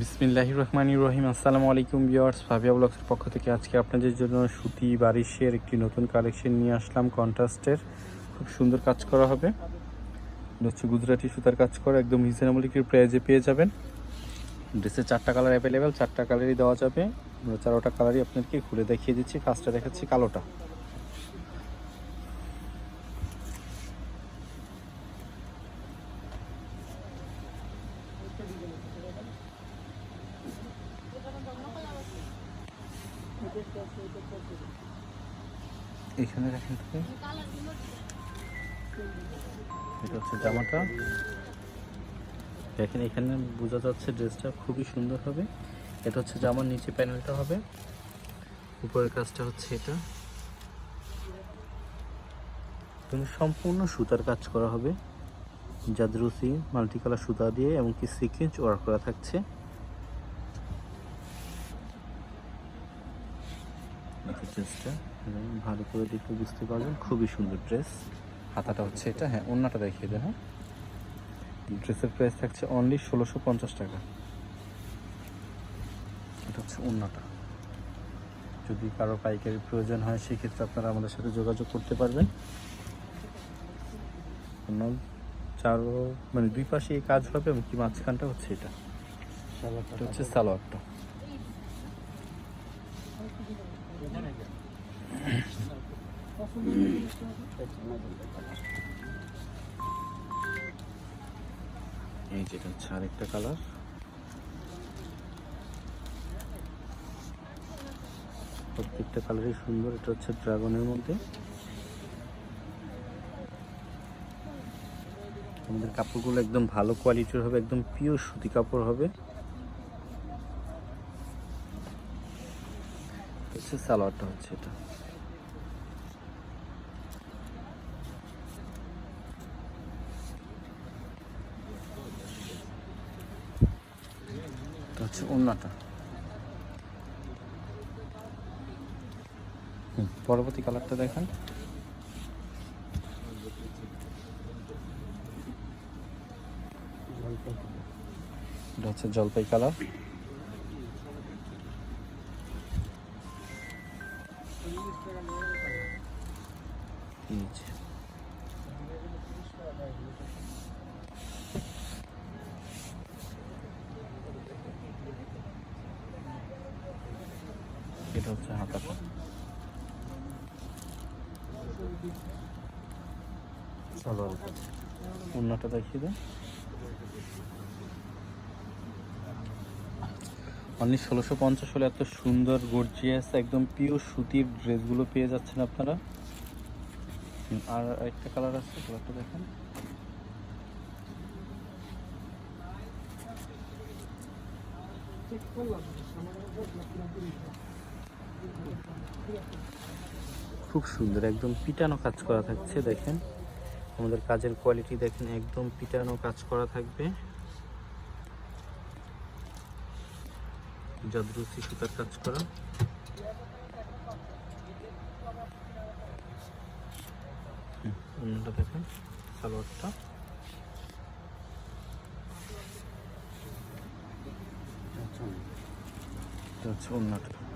বিসমিল্লাহির রহমানির রহিম। আসসালামু আলাইকুম ভিউয়ার্স, ফাবিয়া ব্লগসের পক্ষ থেকে আজকে আপনাদের জন্য সুতি বারিশের একটি নতুন কালেকশন নিয়ে আসলাম কন্ট্রাস্টের। খুব সুন্দর কাজ করা হবে। হচ্ছে গুজরাটি সুতার কাজ করা, একদম রিজনেবল একটি প্রাইজে পেয়ে যাবেন। ড্রেসের চারটা কালার অ্যাভেলেবেল চারটা কালারই দেওয়া যাবে। আমরা চারোটা কালারই আপনাদেরকে খুলে দেখিয়ে দিচ্ছি। ফার্স্টে দেখাচ্ছি কালোটা। এখানে রাখেন এটা হচ্ছে জামাটা। দেখেন, এখানে বোঝা যাচ্ছে ড্রেসটা খুবই সুন্দর হবে। এটা হচ্ছে জামার নিচে প্যানেলটা হবে। উপরের কাজটা হচ্ছে এটা। এখানে সম্পূর্ণ সুতার কাজ করা হবে। জাদরুসি মাল্টি কালার সুতা দিয়ে এবং কি সিকেন্স ওয়ার্ক করা থাকছে দেখো ড্রেসটা। ভালো করে দেখে বুঝতে পারবেন। খুবই সুন্দর ড্রেস। হাতাটা হচ্ছে এটা। হ্যাঁ অন্যটা দেখিয়ে দেন হ্যাঁ। ড্রেসের প্রাইস থাকছে অনলি ষোলোশো পঞ্চাশ টাকা। এটা হচ্ছে অন্যটা যদি কারও পাইকারি প্রয়োজন হয় সেক্ষেত্রে আপনারা আমাদের সাথে যোগাযোগ করতে পারবেন। অন্য চারো মানে দুই পাশে কাজ হবে এবং কি মাঝখানটা হচ্ছে এটা। এটা হচ্ছে সালোয়ারটা। এই যেটা হচ্ছে আরেকটা কালার প্রত্যেকটা কালারই সুন্দর, এটা হচ্ছে ড্রাগনের মধ্যে। আমাদের কাপড়গুলো একদম ভালো কোয়ালিটির হবে, একদম পিওর সুতি কাপড় হবে। হচ্ছে সালোয়ারটা হচ্ছে এটা। হচ্ছে ওন্নাটা। পরবর্তী কালারটা দেখেন। এটা হচ্ছে জলপাই কালার। এটা হচ্ছে হাতাটা। চলো অন্যটা দেখিয়ে দেন অনলি ষোলোশো পঞ্চাশ হলে এত সুন্দর গর্জিয়াস একদম পিওর সুতির ড্রেসগুলো পেয়ে যাচ্ছেন আপনারা। আর একটা কালার আছে কালারটা দেখেন। খুব সুন্দর, একদম পিটানো কাজ করা থাকছে, দেখেন। আমাদের কাজের কোয়ালিটি দেখেন, একদম পিটানো কাজ করা থাকবে। জাদরুসি সুতার কাজ করা। অন্যটা দেখেন সালোয়ারটা। হচ্ছে অন্যটা।